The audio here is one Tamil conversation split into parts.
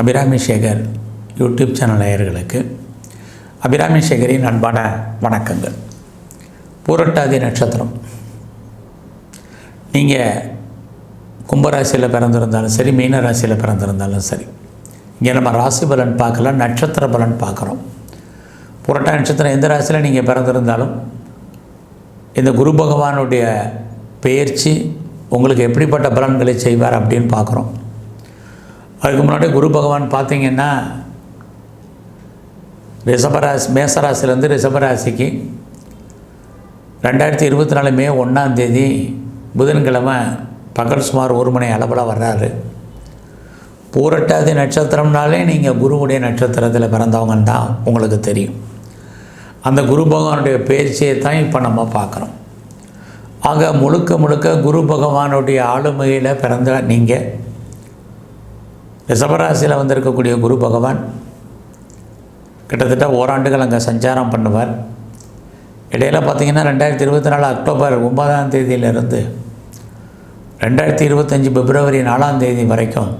அபிராமி சேகர் யூடியூப் சேனல் நேயர்களுக்கு அபிராமி சேகரின் அன்பான வணக்கங்கள். பூரட்டாதி நட்சத்திரம். நீங்கள் கும்பராசியில் பிறந்திருந்தாலும் சரி மீன ராசியில் பிறந்திருந்தாலும் சரி இங்கே நம்ம ராசி பலன் பார்க்கல நட்சத்திர பலன் பார்க்குறோம். புரட்டா நட்சத்திரம் எந்த ராசியில் நீங்கள் பிறந்திருந்தாலும் இந்த குரு பகவானுடைய பெயர்ச்சி உங்களுக்கு எப்படிப்பட்ட பலன்களை செய்வார் அப்படின்னு பார்க்குறோம். அதுக்கு முன்னாடி குரு பகவான் பார்த்தீங்கன்னா ரிஷபராசி மேசராசிலேருந்து ரிஷபராசிக்கு ரெண்டாயிரத்தி இருபத்தி நாலு மே ஒன்றாம் தேதி புதன்கிழமை பகல் சுமார் ஒரு மணி அளவில் வர்றாரு. பூரட்டாதி நட்சத்திரம்னாலே நீங்கள் குருவுடைய நட்சத்திரத்தில் பிறந்தவங்கன்னு தான் உங்களுக்கு தெரியும். அந்த குரு பகவானுடைய பயிற்சியை தான் இப்போ நம்ம பார்க்குறோம். ஆக முழுக்க முழுக்க குரு பகவானுடைய ஆளுமையில் பிறந்த நீங்கள் ரிஷபராசியில் வந்திருக்கக்கூடிய குரு பகவான் கிட்டத்தட்ட ஓராண்டுகள் அங்கே சஞ்சாரம் பண்ணுவார். இடையில் பார்த்தீங்கன்னா ரெண்டாயிரத்தி இருபத்தி நாலு அக்டோபர் ஒன்பதாம் தேதியிலிருந்து ரெண்டாயிரத்தி இருபத்தஞ்சி பிப்ரவரி நாலாம் தேதி வரைக்கும்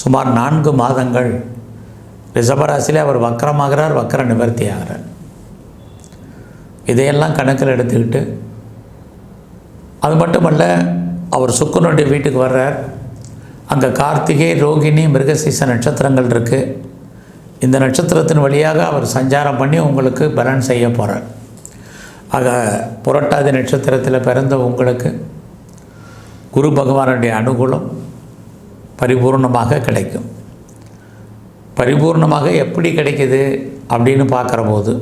சுமார் நான்கு மாதங்கள் ரிஷபராசியில் அவர் வக்கரமாகிறார் வக்கர நிவர்த்தி ஆகிறார் இதையெல்லாம் கணக்கில் எடுத்துக்கிட்டு அது மட்டுமல்ல அவர் சுக்குனுடைய வீட்டுக்கு வர்றார். அங்கே கார்த்திகை ரோகிணி மிருகசீச நட்சத்திரங்கள் இருக்குது இந்த நட்சத்திரத்தின் வழியாக அவர் சஞ்சாரம் பண்ணி உங்களுக்கு பலன் செய்ய போகிறார் ஆக புரட்டாதி நட்சத்திரத்தில் பிறந்த உங்களுக்கு குரு பகவானுடைய அனுகூலம் பரிபூர்ணமாக கிடைக்கும். பரிபூர்ணமாக எப்படி கிடைக்குது அப்படின்னு பார்க்குற போது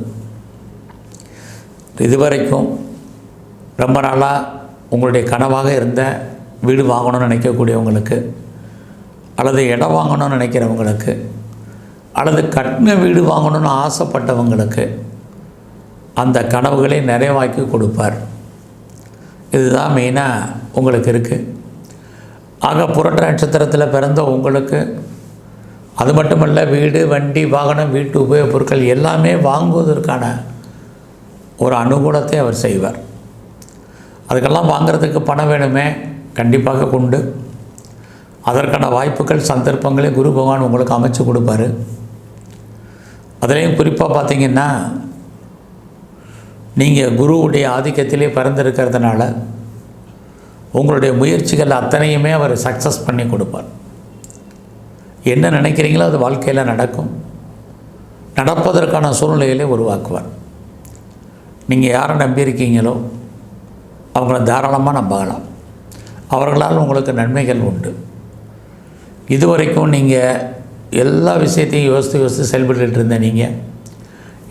இதுவரைக்கும் ரொம்ப நாளாக உங்களுடைய கனவாக இருந்த வீடு வாங்கணும்னு நினைக்கக்கூடியவங்களுக்கு அல்லது இடம் வாங்கணும்னு நினைக்கிறவங்களுக்கு அல்லது கட்டின வீடு வாங்கணும்னு ஆசைப்பட்டவங்களுக்கு அந்த கனவுகளை நிறைவாக்கி கொடுப்பார். இதுதான் மெயினாக உங்களுக்கு இருக்குது ஆக புரட்ட நட்சத்திரத்தில் பிறந்த உங்களுக்கு அது மட்டுமல்ல வீடு வண்டி வாகனம் வீட்டு உபயோகப் பொருட்கள் எல்லாமே வாங்குவதற்கான ஒரு அனுகூலத்தை அவர் செய்வார். அதுக்கெல்லாம் வாங்குறதுக்கு பணம் வேணுமே கண்டிப்பாக கொண்டு அதற்கான வாய்ப்புகள் சந்தர்ப்பங்களை குரு பகவான் உங்களுக்கு அமைச்சு கொடுப்பாரு. அதுலேயும் குறிப்பாக பார்த்தீங்கன்னா நீங்கள் குருவுடைய ஆதிக்கத்திலே பிறந்திருக்கிறதுனால உங்களுடைய முயற்சிகள் அத்தனையுமே அவர் சக்ஸஸ் பண்ணி கொடுப்பார். என்ன நினைக்கிறீங்களோ அது வாழ்க்கையில் நடக்கும். நடப்பதற்கான சூழ்நிலைகளை உருவாக்குவார். நீங்கள் யாரை நம்பியிருக்கீங்களோ அவங்கள தாராளமாக நம்பலாம். அவர்களால் உங்களுக்கு நன்மைகள் உண்டு. இதுவரைக்கும் நீங்கள் எல்லா விஷயத்தையும் யோசித்து யோசித்து செயல்பட்டு இருந்த நீங்கள்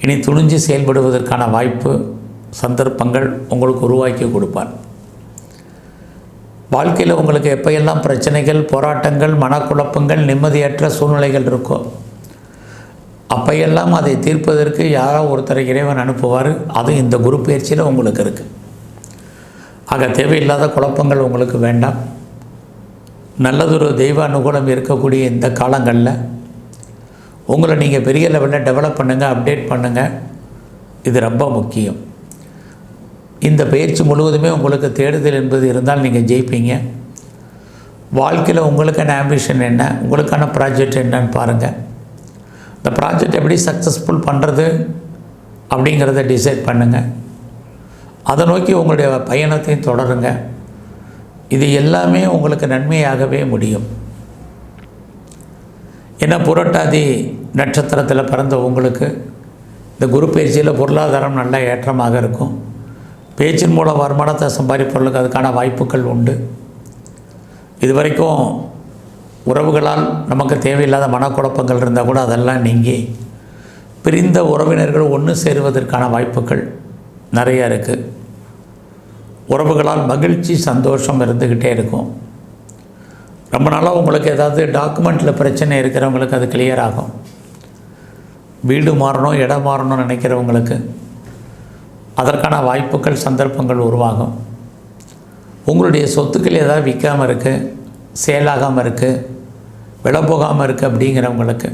இனி துணிஞ்சு செயல்படுவதற்கான வாய்ப்பு சந்தர்ப்பங்கள் உங்களுக்கு உருவாக்கி கொடுப்பார். வாழ்க்கையில் உங்களுக்கு எப்பையெல்லாம் பிரச்சனைகள் போராட்டங்கள் மனக்குழப்பங்கள் நிம்மதியற்ற சூழ்நிலைகள் இருக்கோ அப்பையெல்லாம் அதை தீர்ப்பதற்கு யாரோ ஒருத்தரை இறைவன் அனுப்புவார். அது இந்த குரு பயிற்சியில் உங்களுக்கு இருக்குது ஆக தேவையில்லாத குழப்பங்கள் உங்களுக்கு வேண்டாம். நல்லதொரு தெய்வ அனுகூலம் இருக்கக்கூடிய இந்த காலங்களில் உங்களை நீங்கள் பெரிய லெவலில் டெவலப் பண்ணுங்கள் அப்டேட் பண்ணுங்கள் இது ரொம்ப முக்கியம். இந்த பயிற்சி முழுவதுமே உங்களுக்கு தேடுதல் என்பது இருந்தால் நீங்கள் ஜெயிப்பீங்க. வாழ்க்கையில் உங்களுக்கான ஆம்பிஷன் என்ன உங்களுக்கான ப்ராஜெக்ட் என்னன்னு பாருங்கள் இந்த ப்ராஜெக்ட் எப்படி சக்ஸஸ்ஃபுல் பண்ணுறது அப்படிங்கிறத டிசைட் பண்ணுங்கள் அதை நோக்கி உங்களுடைய பயணத்தையும் தொடருங்க. இது எல்லாமே உங்களுக்கு நன்மையாகவே முடியும். ஏன்னா புரட்டாதி நட்சத்திரத்தில் பிறந்த உங்களுக்கு இந்த குரு பயிற்சியில் பொருளாதாரம் நல்ல ஏற்றமாக இருக்கும். பேச்சின் மூலம் வருமானத்தை சம்பாதிப்பவர்களுக்கு அதுக்கான வாய்ப்புகள் உண்டு. இது வரைக்கும் உறவுகளால் நமக்கு தேவையில்லாத மனக்குழப்பங்கள் இருந்தால் கூட அதெல்லாம் நீங்கி பிரிந்த உறவினர்கள் ஒன்று சேருவதற்கான வாய்ப்புகள் நிறையா இருக்குது உறவுகளால் மகிழ்ச்சி சந்தோஷம் இருந்துக்கிட்டே இருக்கும். ரொம்ப நாளாக உங்களுக்கு ஏதாவது டாக்குமெண்ட்டில் பிரச்சனை இருக்கிறவங்களுக்கு அது கிளியர் ஆகும். வீடு மாறணும் இடம் மாறணும்னு நினைக்கிறவங்களுக்கு அதற்கான வாய்ப்புகள் சந்தர்ப்பங்கள் உருவாகும். உங்களுடைய சொத்துக்கள் ஏதாவது விற்காமல் இருக்குது சேலாகாமல் இருக்குது விலை போகாமல் இருக்குது அப்படிங்கிறவங்களுக்கு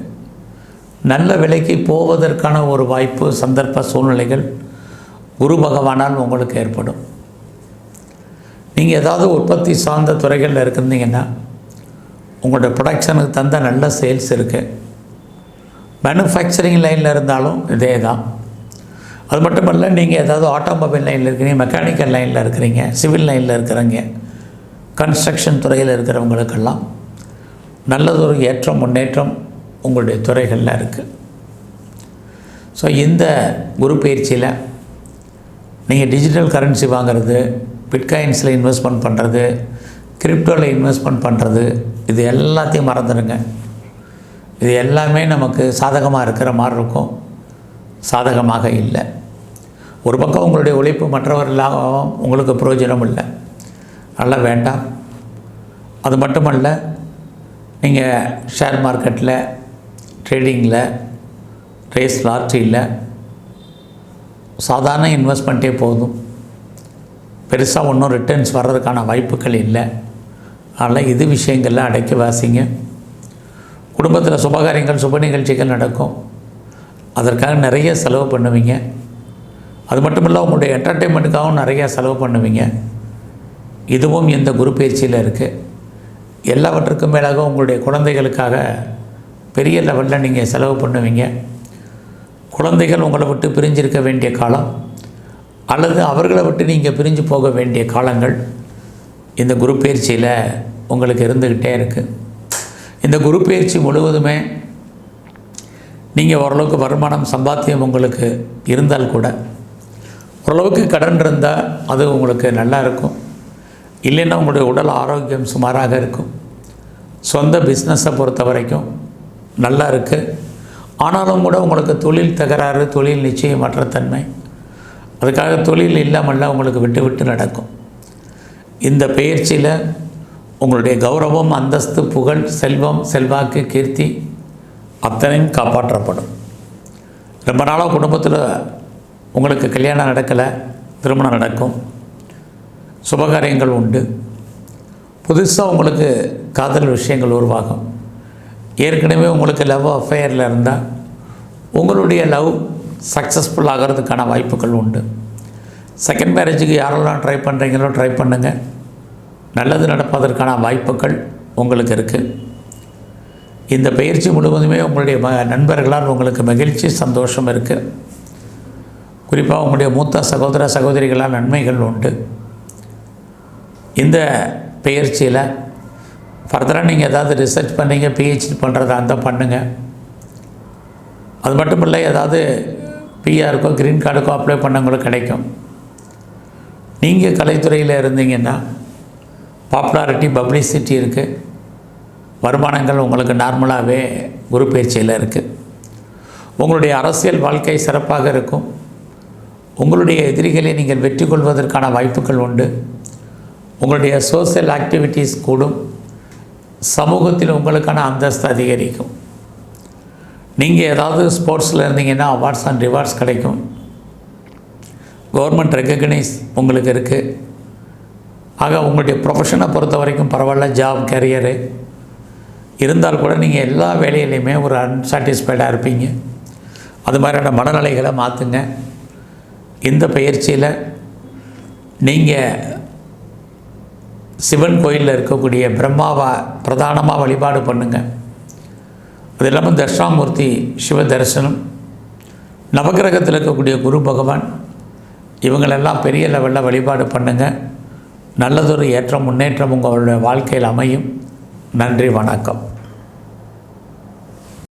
நல்ல விலைக்கு போவதற்கான ஒரு வாய்ப்பு சந்தர்ப்ப சூழ்நிலைகள் குரு பகவானால் உங்களுக்கு ஏற்படும். நீங்கள் ஏதாவது உற்பத்தி சார்ந்த துறைகளில் இருந்தீங்கன்னா உங்களுடைய ப்ரொடக்ஷனுக்கு தந்த நல்ல சேல்ஸ் இருக்குது மேனுஃபேக்சரிங் லைனில் இருந்தாலும் இதே தான் அது மட்டும் இல்லை நீங்கள் ஏதாவது ஆட்டோமொபைல் லைனில் இருக்கிறீங்க மெக்கானிக்கல் லைனில் இருக்கிறீங்க சிவில் லைனில் இருக்கிறீங்க கன்ஸ்ட்ரக்ஷன் துறையில் இருக்கிறவங்களுக்கெல்லாம் நல்லதொரு ஏற்றம் முன்னேற்றம் உங்களுடைய துறைகளில் இருக்குது ஸோ இந்த குரு பயிற்சியில் நீங்கள் டிஜிட்டல் கரன்சி வாங்குறது பிட்காயின்ஸில் இன்வெஸ்ட்மெண்ட் பண்ணுறது கிரிப்டோவில் இன்வெஸ்ட்மெண்ட் பண்ணுறது இது எல்லாத்தையும் மறந்துடுங்க. இது எல்லாமே நமக்கு சாதகமாக இருக்கிற மாதிரி இருக்கும். சாதகமாக இல்லை. ஒரு பக்கம் உங்களுடைய உழைப்பு மற்றவர்களாகவும் உங்களுக்கு பிரயோஜனம் இல்லை. நல்லா வேண்டாம். அது மட்டுமல்ல நீங்கள் ஷேர் மார்க்கெட்டில் ட்ரேடிங்கில் ரேஸ் லாட்ரியில் சாதாரண இன்வெஸ்ட்மெண்ட்டே போதும். பெருசாக ஒன்றும் ரிட்டர்ன்ஸ் வர்றதுக்கான வாய்ப்புகள் இல்லை. அதனால் இது விஷயங்களில் அடைக்க வாசிங்க. குடும்பத்தில் சுபகாரியங்கள் சுப நிகழ்ச்சிகள் நடக்கும். அதற்காக நிறைய செலவு பண்ணுவீங்க. அது மட்டும் இல்லை உங்களுடைய என்டர்டெயின்மெண்ட்டுக்காகவும் நிறையா செலவு பண்ணுவீங்க. இதுவும் இந்த குரு பயிற்சியில் இருக்குது எல்லாவற்றுக்கும் மேலாக உங்களுடைய குழந்தைகளுக்காக பெரிய லெவலில் நீங்கள் செலவு பண்ணுவீங்க. குழந்தைகள் உங்களை விட்டு பிரிஞ்சிருக்க வேண்டிய காலம். அல்லது அவர்களை விட்டு நீங்கள் பிரிஞ்சு போக வேண்டிய காலங்கள் இந்த குரு பயிற்சியில் உங்களுக்கு இருந்துக்கிட்டே இருக்குது இந்த குரு பயிற்சி முழுவதுமே நீங்கள் ஓரளவுக்கு வருமானம் சம்பாத்தியம் உங்களுக்கு இருந்தால் கூட ஓரளவுக்கு கடன் இருந்தால் அது உங்களுக்கு நல்லா இருக்கும். இல்லைன்னா உங்களுடைய உடல் ஆரோக்கியம் சுமாராக இருக்கும். சொந்த பிஸ்னஸை பொறுத்த வரைக்கும் நல்லா இருக்குது ஆனாலும் கூட உங்களுக்கு தொழில் தகராறு தொழில் நிச்சயமற்ற தன்மை அதுக்காக தொழில் இல்லாமல்ல உங்களுக்கு விட்டு விட்டு நடக்கும். இந்த பயிற்சியில் உங்களுடைய கௌரவம் அந்தஸ்து புகழ் செல்வம் செல்வாக்கு கீர்த்தி அத்தனையும் காப்பாற்றப்படும். ரொம்ப நாளாக குடும்பத்தில் உங்களுக்கு கல்யாணம் நடக்கலை திருமணம் நடக்கும். சுபகாரியங்கள் உண்டு. புதுசாக உங்களுக்கு காதல் விஷயங்கள் உருவாகும். ஏற்கனவே உங்களுக்கு லவ் அஃபேரில் இருந்தால் உங்களுடைய லவ் சக்ஸஸ்ஃபுல் ஆகிறதுக்கான வாய்ப்புகள் உண்டு. செகண்ட் மேரேஜுக்கு யாரெல்லாம் ட்ரை பண்ணுறீங்களோ ட்ரை பண்ணுங்கள் நல்லது நடப்பதற்கான வாய்ப்புகள் உங்களுக்கு இருக்குது இந்த பயிற்சி முழுவதுமே உங்களுடைய ம நண்பர்களால் உங்களுக்கு மகிழ்ச்சி சந்தோஷம் இருக்குது குறிப்பாக உங்களுடைய மூத்த சகோதர சகோதரிகளால் நன்மைகள் உண்டு. இந்த பயிற்சியில் ஃபர்தராக நீங்கள் ஏதாவது ரிசர்ச் பண்ணீங்க பிஹெச்டி பண்ணுறதா இருந்தால் பண்ணுங்கள் அது மட்டும் இல்லை ஏதாவது பிஆருக்கோ க்ரீன் கார்டுக்கோ அப்ளை பண்ணவங்களும் கிடைக்கும். நீங்கள் கலைத்துறையில் இருந்தீங்கன்னா பாப்புலாரிட்டி பப்ளிசிட்டி இருக்குது வருமானங்கள் உங்களுக்கு நார்மலாகவே குரு பயிற்சியில் இருக்குது உங்களுடைய அரசியல் வாழ்க்கை சிறப்பாக இருக்கும். உங்களுடைய எதிரிகளை நீங்கள் வெற்றி கொள்வதற்கான வாய்ப்புகள் உண்டு. உங்களுடைய சோசியல் ஆக்டிவிட்டீஸ் கூடும். சமூகத்தில் உங்களுக்கான அந்தஸ்து அதிகரிக்கும். நீங்கள் ஏதாவது ஸ்போர்ட்ஸில் இருந்தீங்கன்னா அவார்ட்ஸ் அண்ட் ரிவார்ட்ஸ் கிடைக்கும். கவர்மெண்ட் ரெக்கக்னைஸ் உங்களுக்கு இருக்குது ஆக உங்களுடைய ப்ரொஃபஷனை பொறுத்த வரைக்கும் பரவாயில்ல ஜாப் கரியரு இருந்தால் கூட நீங்கள் எல்லா வேலையிலையுமே ஒரு அன்சாட்டிஸ்ஃபைடாக இருப்பீங்க. அது மாதிரியான மனநிலைகளை மாற்றுங்க இந்த பயிற்சியில் நீங்கள் சிவன் கோயிலில் இருக்கக்கூடிய பிரம்மாவை பிரதானமாக வழிபாடு பண்ணுங்கள் அது இல்லாமல் தட்சிணாமூர்த்தி சிவ தரிசனம் நவகிரகத்தில் இருக்கக்கூடிய குரு பகவான் இவங்களெல்லாம் பெரிய லெவலில் வழிபாடு பண்ணுங்கள் நல்லதொரு ஏற்றம் முன்னேற்றம் உங்களுடைய வாழ்க்கையில் அமையும். நன்றி வணக்கம்.